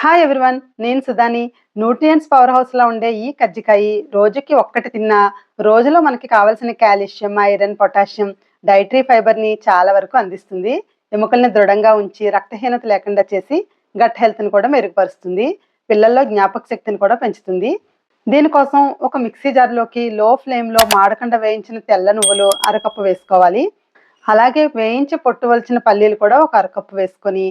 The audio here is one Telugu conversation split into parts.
హాయ్ ఎవ్రీవన్ నేను సుధాని. న్యూట్రియన్స్ పవర్ హౌస్లో ఉండే ఈ కజ్జికాయ రోజుకి ఒక్కటి తిన్నా రోజులో మనకి కావాల్సిన కాల్షియం ఐరన్ పొటాషియం డైటరీ ఫైబర్ని చాలా వరకు అందిస్తుంది. ఎముకల్ని దృఢంగా ఉంచి రక్తహీనత లేకుండా చేసి గట్ హెల్త్ని కూడా మెరుగుపరుస్తుంది. పిల్లల్లో జ్ఞాపక శక్తిని కూడా పెంచుతుంది. దీనికోసం ఒక మిక్సీ జార్లోకి లో ఫ్లేమ్లో మాడకుండా వేయించిన తెల్ల నువ్వులు అరకప్పు వేసుకోవాలి. అలాగే వేయించి పొట్టువలసిన పల్లీలు కూడా ఒక అరకప్పు వేసుకొని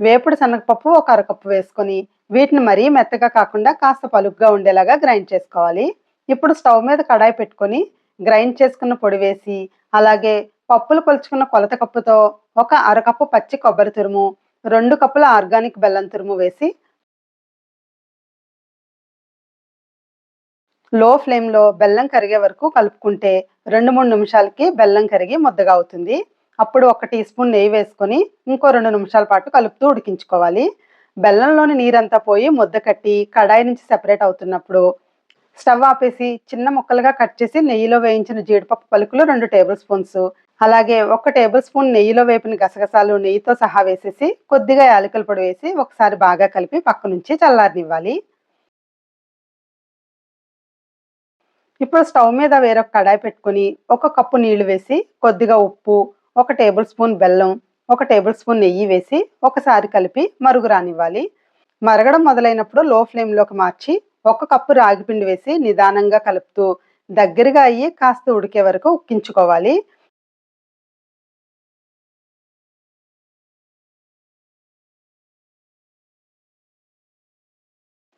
వేపుడు శనగపప్పు ఒక అరకప్పు వేసుకొని వీటిని మరీ మెత్తగా కాకుండా కాస్త పలుగ్గా ఉండేలాగా గ్రైండ్ చేసుకోవాలి. ఇప్పుడు స్టవ్ మీద కడాయి పెట్టుకొని గ్రైండ్ చేసుకున్న పొడి వేసి అలాగే పప్పులు కొలుచుకున్న కొలత కప్పుతో ఒక అరకప్పు పచ్చి కొబ్బరి తురుము రెండు కప్పుల ఆర్గానిక్ బెల్లం తురుము వేసి లో ఫ్లేమ్లో బెల్లం కరిగే వరకు కలుపుకుంటే రెండు మూడు నిమిషాలకి బెల్లం కరిగి ముద్దగా అవుతుంది. అప్పుడు ఒక టీ స్పూన్ నెయ్యి వేసుకొని ఇంకో రెండు నిమిషాల పాటు కలుపుతూ ఉడికించుకోవాలి. బెల్లంలోని నీరంతా పోయి ముద్ద కట్టి కడాయి నుంచి సెపరేట్ అవుతున్నప్పుడు స్టవ్ ఆపేసి చిన్న ముక్కలుగా కట్ చేసి నెయ్యిలో వేయించిన జీడిపప్పు పలుకులు రెండు టేబుల్ స్పూన్స్. అలాగే ఒక టేబుల్ స్పూన్ నెయ్యిలో వేపిన గసగసాలు నెయ్యితో సహా వేసేసి కొద్దిగా యాలకుల పొడి వేసి ఒకసారి బాగా కలిపి పక్క నుంచి చల్లారనివ్వాలి. ఇప్పుడు స్టవ్ మీద వేరొక కడాయి పెట్టుకుని ఒక కప్పు నీళ్ళు వేసి కొద్దిగా ఉప్పు ఒక టేబుల్ స్పూన్ బెల్లం ఒక టేబుల్ స్పూన్ నెయ్యి వేసి ఒకసారి కలిపి మరుగు రానివ్వాలి. మరగడం మొదలైనప్పుడు లో ఫ్లేమ్లోకి మార్చి ఒక కప్పు రాగిపిండి వేసి నిదానంగా కలుపుతూ దగ్గరగా అయ్యి కాస్త ఉడికే వరకు ఉక్కించుకోవాలి.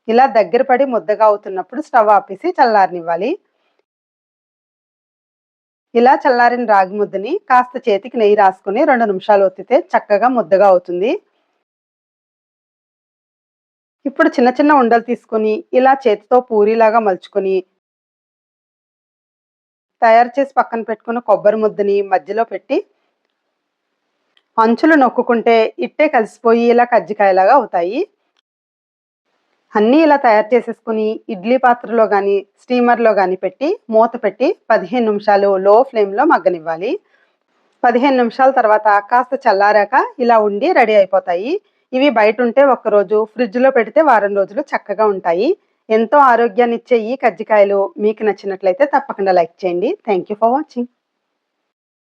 ఇలా దగ్గర పడి ముద్దగా అవుతున్నప్పుడు స్టవ్ ఆపేసి చల్లారనివ్వాలి. ఇలా చల్లారిన రాగి ముద్దని కాస్త చేతికి నెయ్యి రాసుకుని రెండు నిమిషాలు ఒత్తితే చక్కగా ముద్దగా అవుతుంది. ఇప్పుడు చిన్న చిన్న ఉండలు తీసుకొని ఇలా చేతితో పూరిలాగా మలుచుకొని తయారు చేసి పక్కన పెట్టుకున్న కొబ్బరి ముద్దని మధ్యలో పెట్టి అంచులు నొక్కుంటే ఇట్టే కలిసిపోయి ఇలా కజ్జికాయలాగా అవుతాయి. అన్నీ ఇలా తయారు చేసేసుకుని ఇడ్లీ పాత్రలో కానీ స్టీమర్లో కానీ పెట్టి మూత పెట్టి పదిహేను నిమిషాలు లో ఫ్లేమ్లో మగ్గనివ్వాలి. పదిహేను నిమిషాల తర్వాత కాస్త చల్లారాక ఇలా ఉండి రెడీ అయిపోతాయి. ఇవి బయట ఉంటే ఒక్కరోజు ఫ్రిడ్జ్లో పెడితే వారం రోజులు చక్కగా ఉంటాయి. ఎంతో ఆరోగ్యాన్ని ఇచ్చే ఈ కజ్జికాయలు మీకు నచ్చినట్లయితే తప్పకుండా లైక్ చేయండి. Thank you for watching